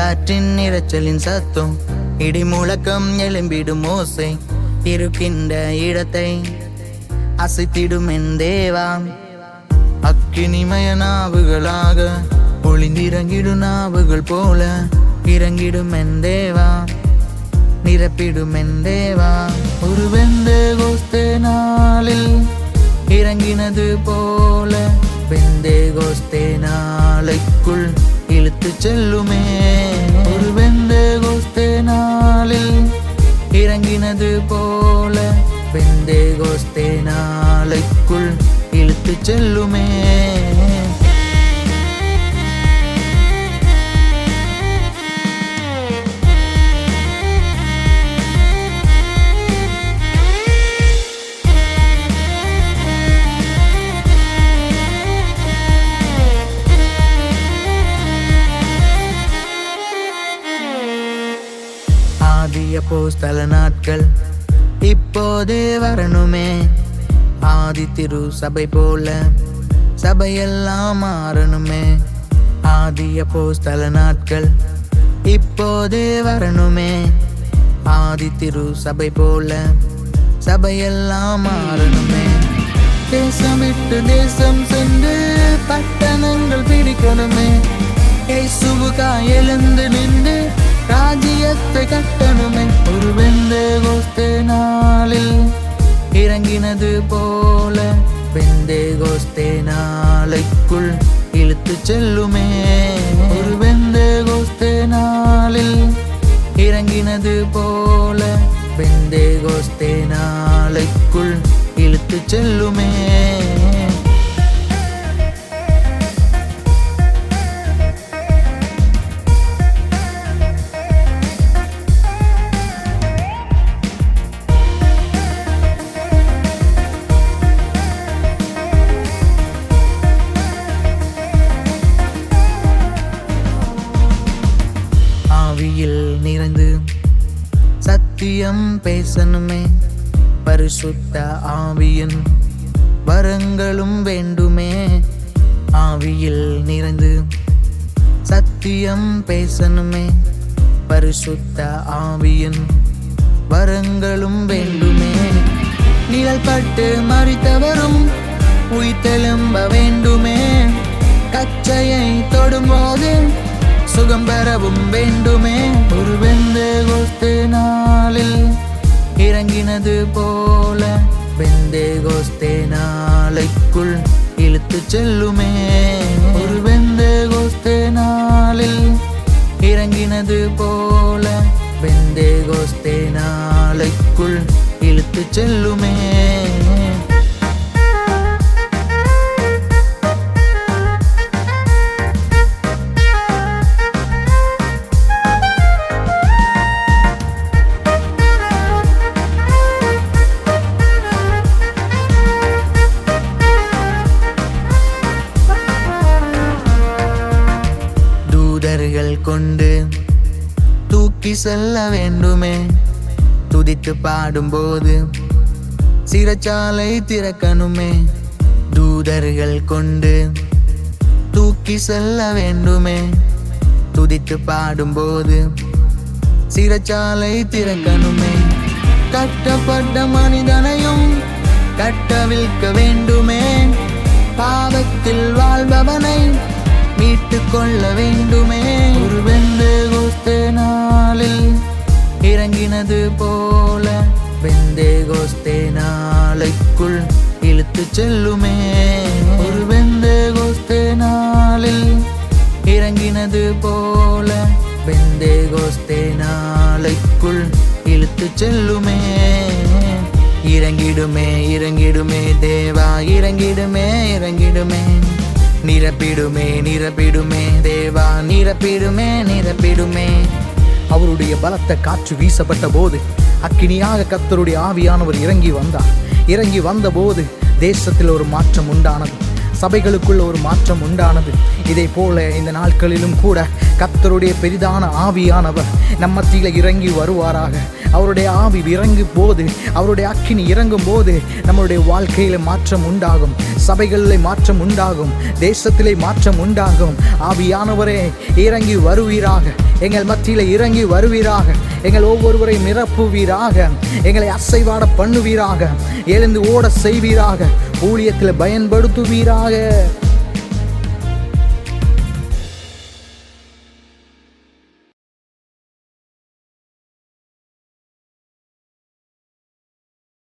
காற்றின் இரைச்சலின் சத்தம் இடி முழக்கம் எழும்பிடும் ஓசை இருக்கின்ற இடத்தை அசைத்திடும் என் தேவா. அக்கினிமய நாவுகளாக ஒளிந்திறங்கிடும் நாவுகள் போல இறங்கிடும் என் தேவா. நிரப்பிடும் என் தேவா. ஒரு வெந்த கோஸ்தே நாளில் இறங்கினது போல வெந்தே கோஸ்தே நாளைக்குள் இழுத்து செல்லுமே. போல வெந்தே கோஸ்தே நாளைக்குள் இழுத்து செல்லுமே ஆதிய போஸ்தல நாட்கள் இப்போதே வரணுமே. ஆதி திரு சபை போல சபையெல்லாம் மாறணுமே. ஆதிய போஸ்தல நாட்கள் இப்போதே வரணுமே. ஆதி திரு சபை போல சபையெல்லாம் மாறணுமே. தேசம் விட்டு தேசம் சென்று பட்டணங்கள் பிரிக்கணுமே. எழுந்து நின்று ராஜ்யத்தை கட்டணுமே. ஒரு வெந்தே கோஸ்தே நாளில் இறங்கினது போல வெந்தே கோஸ்தே நாளைக்குள் இழுத்து செல்லுமே. ஒரு வெந்தே கோஸ்தே நாளில் இறங்கினது போல வெந்தே கோஸ்தே நாளைக்குள் இழுத்து செல்லுமே. சத்தியம் பேசணுமே. பரிசுத்த ஆவியின் வரங்களும் வேண்டுமே. ஆவியில் நிறைந்து சத்தியம் பேசணுமே. பரிசுத்த ஆவியின் வரங்களும் வேண்டுமே. நிழல் பட்டு மறித்தவரும் உயிர்த்தெழும்ப வேண்டுமே. கச்சையை தொடும்போது சுகம் பெறவும் வேண்டுமே. ஒரு வெந்த கோஸ்து நாளில் இறங்கினது போல வெந்தே கோஸ்தே நாளைக்குள் இழுத்து செல்லுமே. ஒரு வெந்த கோஸ்தே நாளில் இறங்கினது போல வெந்தே கோஸ்தே நாளைக்குள் இழுத்து செல்லுமே. கொண்டு தூக்கி செல்ல வேண்டுமே. துதித்து பாடும்போது சிறைச்சாலை திறக்கணுமே. தூதர்கள் கொண்டு தூக்கி செல்ல வேண்டுமே. துதித்து பாடும்போது சிறைச்சாலை திறக்கணுமே. கட்டப்பட்ட மனிதனையும் கட்டவிழ்க்க வேண்டுமே. பாவத்தில் வாழ்பவனை மீட்டு கொள்ள வேண்டுமே. ஒரு வெந்த கோஸ்தே நாளில் இறங்கினது போல வெந்தே கோஸ்தே நாளைக்குள் இழுத்து செல்லுமே. ஒரு வெந்த கோஸ்தே நாளில் இறங்கினது போல வெந்தே கோஸ்தே நாளைக்குள் இழுத்து செல்லுமே. இறங்கிடுமே இறங்கிடுமே தேவா இறங்கிடுமே இறங்கிடுமே. நிரப்பிடுமே நிரப்பிடுமே தேவா நிரப்பிடுமே நிரப்பிடுமே. அவருடைய பலத்த காற்று வீசப்பட்ட போது அக்கினியாக கத்தருடைய ஆவியானவர் இறங்கி வந்தார். இறங்கி வந்தபோது தேசத்தில் ஒரு மாற்றம் உண்டானது சபைகளுக்குள்ள ஒரு மாற்றம் உண்டானது. இதே போல இந்த நாட்களிலும் கூட கர்த்தருடைய பெரிதான ஆவியானவர் நம்ம மத்தியில் இறங்கி வருவாராக. அவருடைய ஆவி இறங்கும் போது அவருடைய அக்கினி இறங்கும் போது நம்மளுடைய வாழ்க்கையில் மாற்றம் உண்டாகும். சபைகளில் மாற்றம் உண்டாகும். தேசத்திலே மாற்றம் உண்டாகும். ஆவியானவரே இறங்கி வருவீராக. எங்கள் மத்தியில் இறங்கி வருவீராக. எங்கள் ஒவ்வொருவரையும் நிரப்புவீராக. எங்களை அசைவாட பண்ணுவீராக. எழுந்து ஓட செய்வீராக. ஊழியத்தில் பயன்படுத்துவீராக.